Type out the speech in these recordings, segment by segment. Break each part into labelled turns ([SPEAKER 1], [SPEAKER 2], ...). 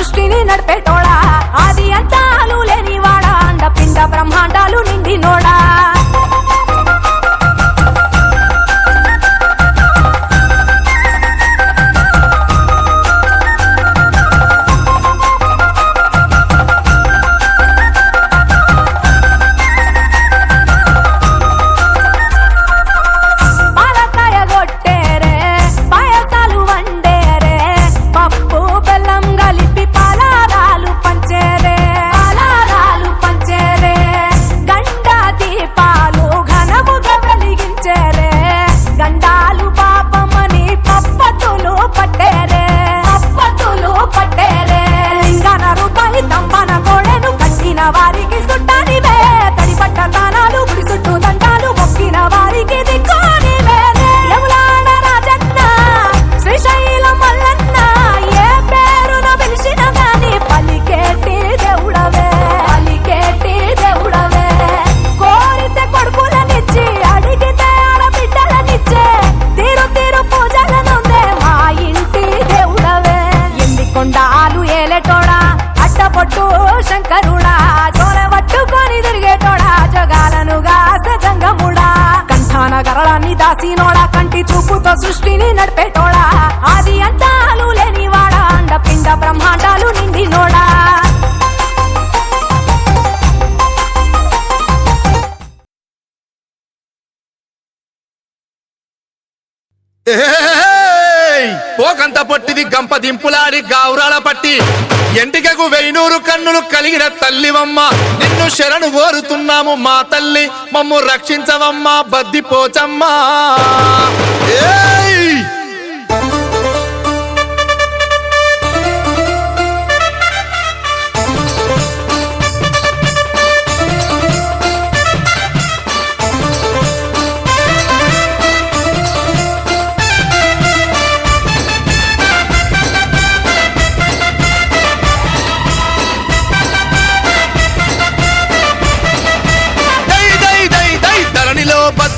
[SPEAKER 1] సృష్టిని నడిపేట అట్టపొట్టు శంకరుడా చోర పట్టుకొని తిరిగేటోడా జగాలను గాసె జంగముడా. కంఠాన గరళాన్ని దాసినోడా కంటి చూపుతో సృష్టిని
[SPEAKER 2] కంత పొట్టిది గంప దింపులాడి గావురాల పట్టి. ఎంటికకు వెయ్యినూరు కన్నులు కలిగిన తల్లివమ్మ. నిన్ను శరణు కోరుతున్నాము మా తల్లి. మమ్ము రక్షించవమ్మా బద్ది పోచమ్మా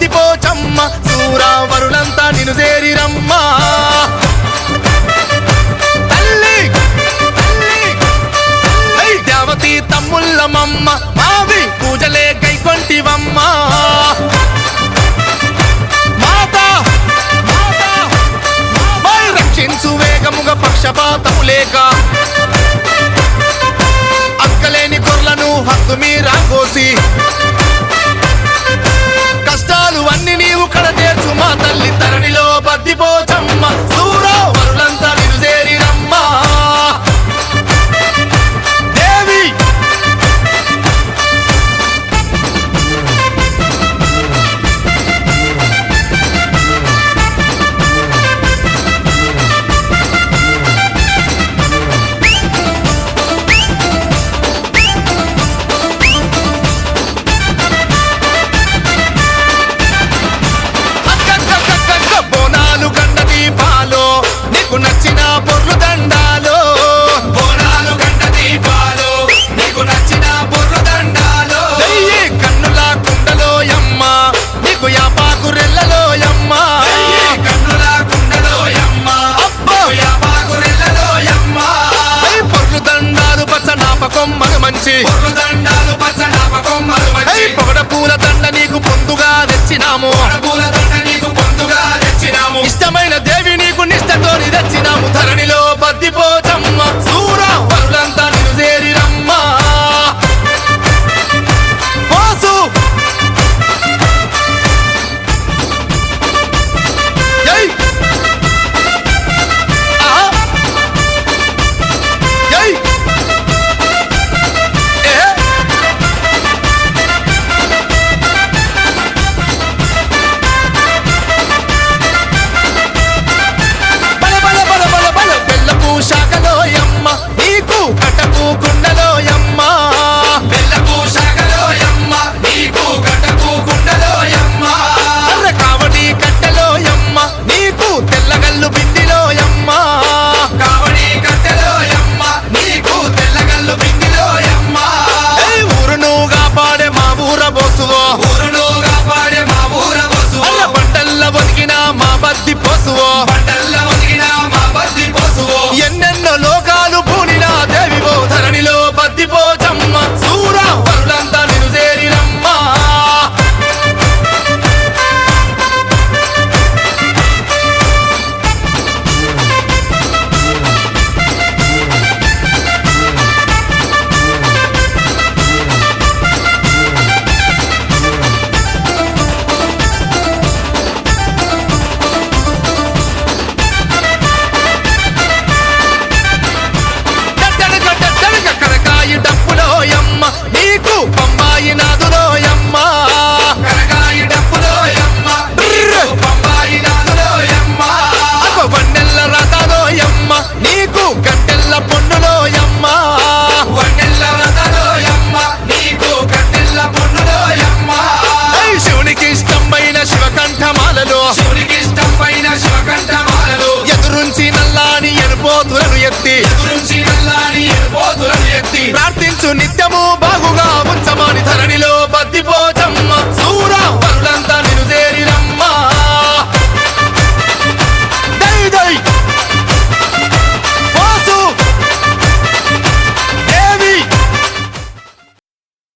[SPEAKER 2] ధరణిలో పోచమ్మ సూరావరులంతా నిన్ను చేరిరమ్మా. తల్లి తల్లి దేవతి తమ్ముళ్ళమమ్మ మావి పూజలే కైకొంటివమ్మా. మాత రక్షించు వేగముగా పక్షపాతము లేక. అక్కలేని గొర్లను హక్కు మీరా కోసి মাতৃপথ